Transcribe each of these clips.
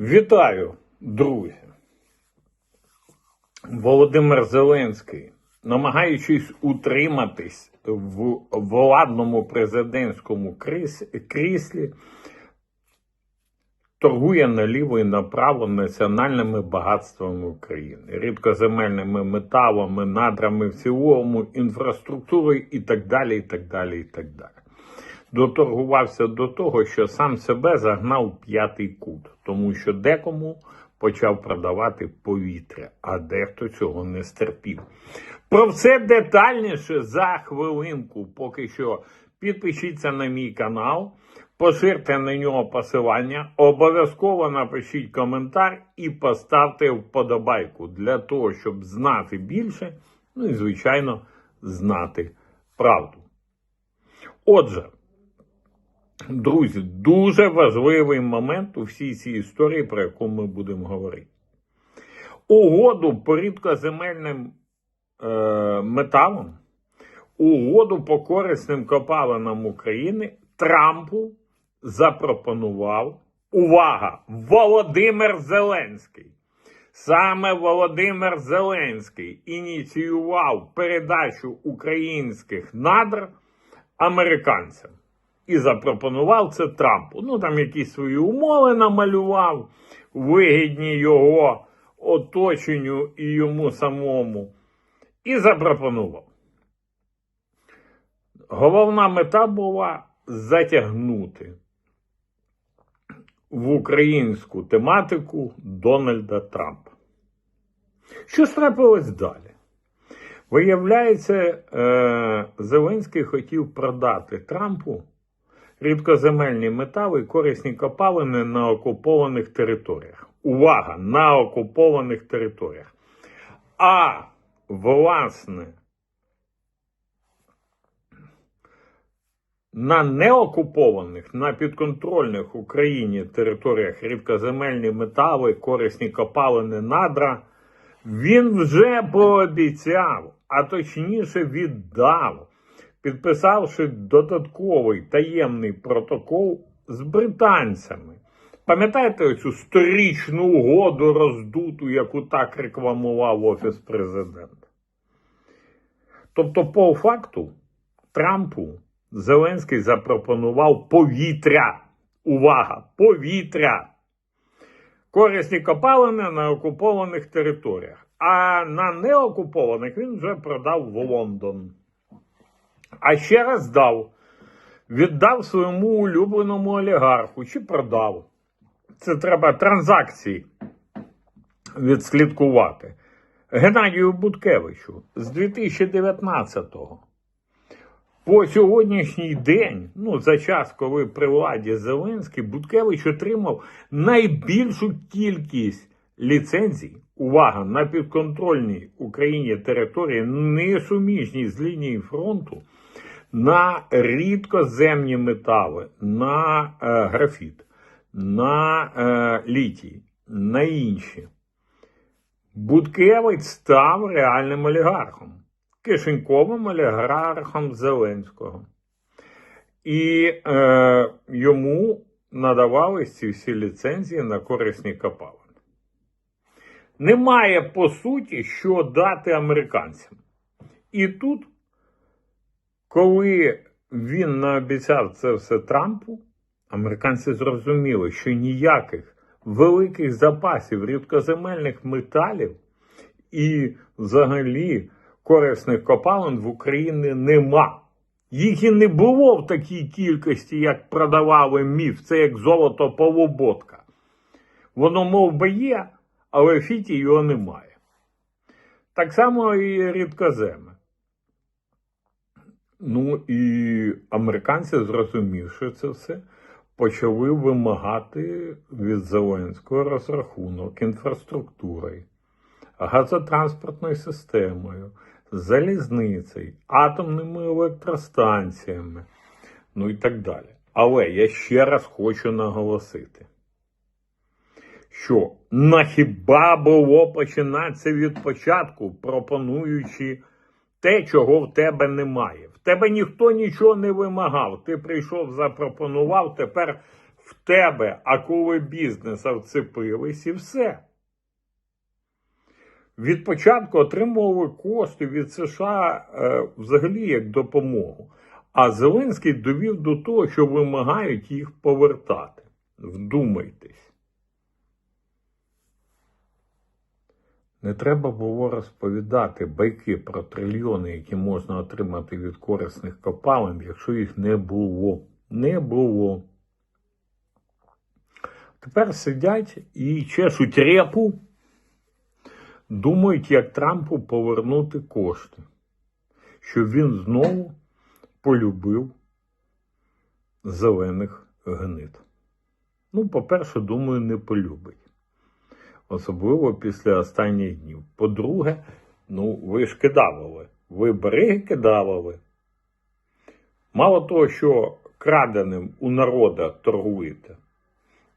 Вітаю, друзі. Володимир Зеленський, намагаючись утриматись в владному президентському кріс- кріслі, торгує наліво і направо національними багатствами України, рідкоземельними металами, надрами в цілому, інфраструктурою і так далі, і так далі, і так далі доторгувався до того, що сам себе загнав п'ятий кут, тому що декому почав продавати повітря, а дехто цього не стерпів. Про все детальніше за хвилинку. Поки що підпишіться на мій канал, поширте на нього посилання, обов'язково напишіть коментар і поставте вподобайку для того, щоб знати більше, ну і звичайно знати правду. Отже, Друзі, дуже важливий момент у всій цій історії, про яку ми будемо говорити. Угоду по рідкоземельним е, металам, угоду по корисним копалинам України Трампу запропонував увага! Володимир Зеленський. Саме Володимир Зеленський ініціював передачу українських надр американцям і запропонував це Трампу. Ну там якісь свої умови намалював, вигідні його оточенню і йому самому. І запропонував. Головна мета була затягнути в українську тематику Дональда Трампа. Що ж трапилось далі? Виявляється, е, Зеленський хотів продати Трампу рідкоземельні метали і корисні копалини на окупованих територіях. Увага! На окупованих територіях. А власне, на неокупованих, на підконтрольних Україні територіях рідкоземельні метали, корисні копалини надра, він вже пообіцяв, а точніше віддав підписавши додатковий таємний протокол з британцями. Пам'ятаєте оцю сторічну угоду роздуту, яку так рекламував Офіс президента? Тобто, по факту, Трампу Зеленський запропонував повітря. Увага! Повітря! Корисні копалини на окупованих територіях. А на неокупованих він вже продав в Лондон. А ще раз дав. Віддав своєму улюбленому олігарху чи продав. Це треба транзакції відслідкувати. Геннадію Буткевичу з 2019-го. По сьогоднішній день, ну за час, коли при владі Зеленський, Буткевич отримав найбільшу кількість ліцензій. Увага на підконтрольній Україні території, несуміжній з лінії фронту на рідкоземні метали, на е, графіт, на е, літій, на інші. Буткевич став реальним олігархом, кишеньковим олігархом Зеленського. І е, йому надавались ці всі ліцензії на корисні копалини. Немає по суті, що дати американцям. І тут коли він наобіцяв це все Трампу, американці зрозуміли, що ніяких великих запасів рідкоземельних металів і взагалі корисних копалин в Україні нема. Їх і не було в такій кількості, як продавали міф, це як золото полуботка. Воно мов би є, але в фіті його немає. Так само і рідкоземи. Ну і американці, зрозумівши це все, почали вимагати від Зеленського розрахунок інфраструктурою, газотранспортною системою, залізницею, атомними електростанціями, ну і так далі. Але я ще раз хочу наголосити, що на хіба було починатися від початку, пропонуючи те, чого в тебе немає. Тебе ніхто нічого не вимагав. Ти прийшов, запропонував, тепер в тебе акули бізнеса вцепились і все. Від початку отримували кошти від США е, взагалі як допомогу. А Зеленський довів до того, що вимагають їх повертати. Вдумайтесь. Не треба було розповідати байки про трильйони, які можна отримати від корисних копалин, якщо їх не було. Не було. Тепер сидять і чешуть репу, думають, як Трампу повернути кошти, щоб він знову полюбив зелених гнид. Ну, по-перше, думаю, не полюбить. Особливо після останніх днів. По-друге, ну, ви ж кидавили. Ви береги кидавили. Мало того, що краденим у народа торгуєте,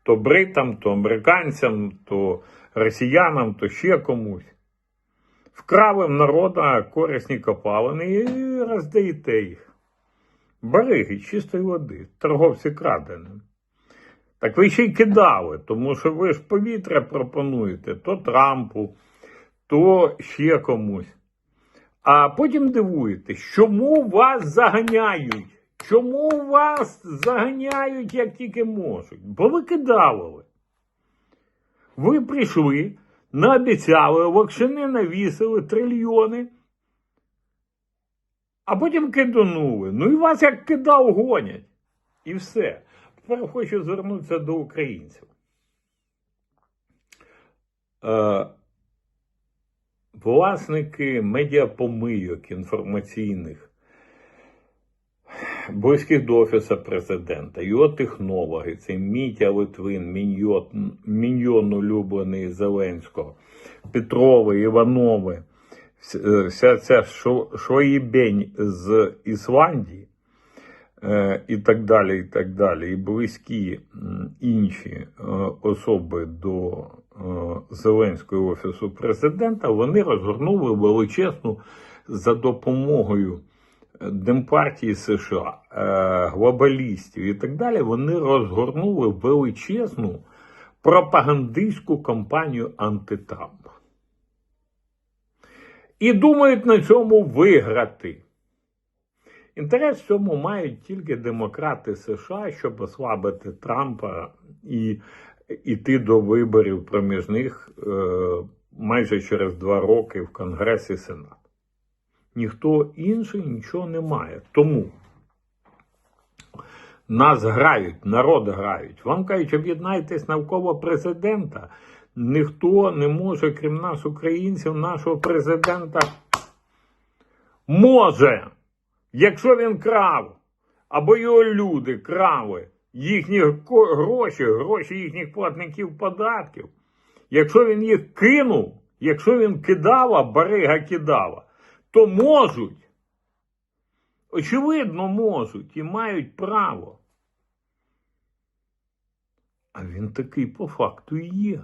то бритам, то американцям, то росіянам, то ще комусь. Вкрали в народа корисні копалини і роздаєте їх. Береги чистої води, торговці краденим. Так ви ще й кидали, тому що ви ж повітря пропонуєте то Трампу, то ще комусь. А потім дивуєтесь, чому вас заганяють? Чому вас заганяють, як тільки можуть? Бо ви кидали. Ви прийшли, наобіцяли, вакшини навісили трильйони, а потім киданули. Ну і вас як кидав гонять. І все. Тепер хочу звернутися до українців. Е, власники медіапомийок інформаційних, близьких до Офісу президента, його технологи, це Мітя Литвин, міньйон, міньйон улюблений Зеленського, Петрови, Іванови, вся- вся ця шоїбень з Ісландії е, і так далі, і так далі, і близькі інші е, особи до е, Зеленського офісу президента, вони розгорнули величезну за допомогою е, Демпартії США, е, глобалістів і так далі, вони розгорнули величезну пропагандистську кампанію антитрампа. І думають на цьому виграти. Інтерес в цьому мають тільки демократи США, щоб ослабити Трампа і йти до виборів проміжних е, майже через два роки в Конгрес і Сенат. Ніхто інший нічого не має. Тому нас грають, народ грають. Вам кажуть, об'єднайтесь навколо президента. Ніхто не може, крім нас, українців, нашого президента може. Якщо він крав, або його люди крали їхні гроші, гроші їхніх платників податків, якщо він їх кинув, якщо він кидала, барига кидала, то можуть. Очевидно, можуть і мають право. А він такий по факту і є.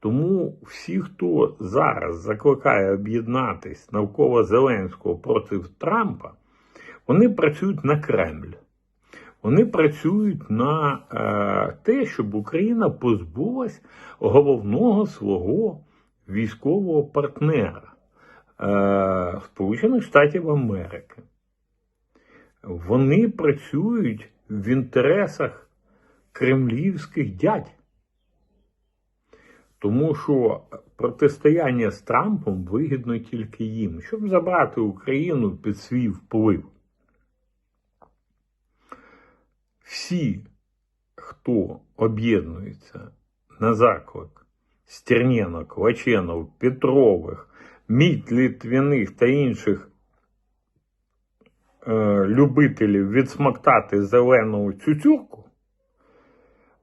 Тому всі, хто зараз закликає об'єднатись навколо Зеленського проти Трампа, вони працюють на Кремль. Вони працюють на е, те, щоб Україна позбулась головного свого військового партнера е, Сполучених Штатів Америки. Вони працюють в інтересах кремлівських дядь. Тому що протистояння з Трампом вигідно тільки їм, щоб забрати Україну під свій вплив. Всі, хто об'єднується на заклик Стерненок, Лаченов, Петрових, Мідь Літвіних та інших е, любителів відсмоктати зелену цюцюрку,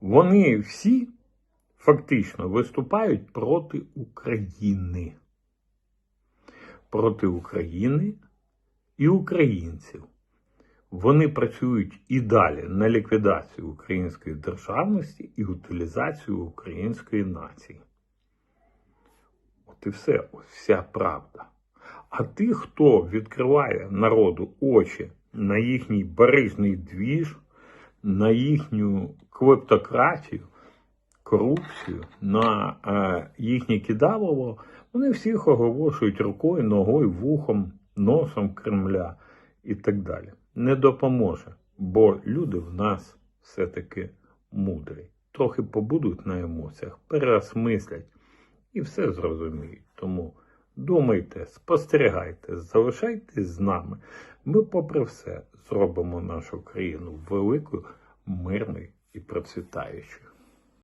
вони всі фактично виступають проти України. Проти України і українців. Вони працюють і далі на ліквідацію української державності і утилізацію української нації. От і все, ось вся правда. А ті, хто відкриває народу очі на їхній барижний двіж, на їхню клептократію, корупцію, на е, їхнє кидалово, вони всіх оголошують рукою, ногою, вухом, носом Кремля і так далі. Не допоможе, бо люди в нас все-таки мудрі. Трохи побудуть на емоціях, переосмислять і все зрозуміють. Тому думайте, спостерігайте, залишайтесь з нами. Ми, попри все, зробимо нашу країну великою, мирною і процвітаючою.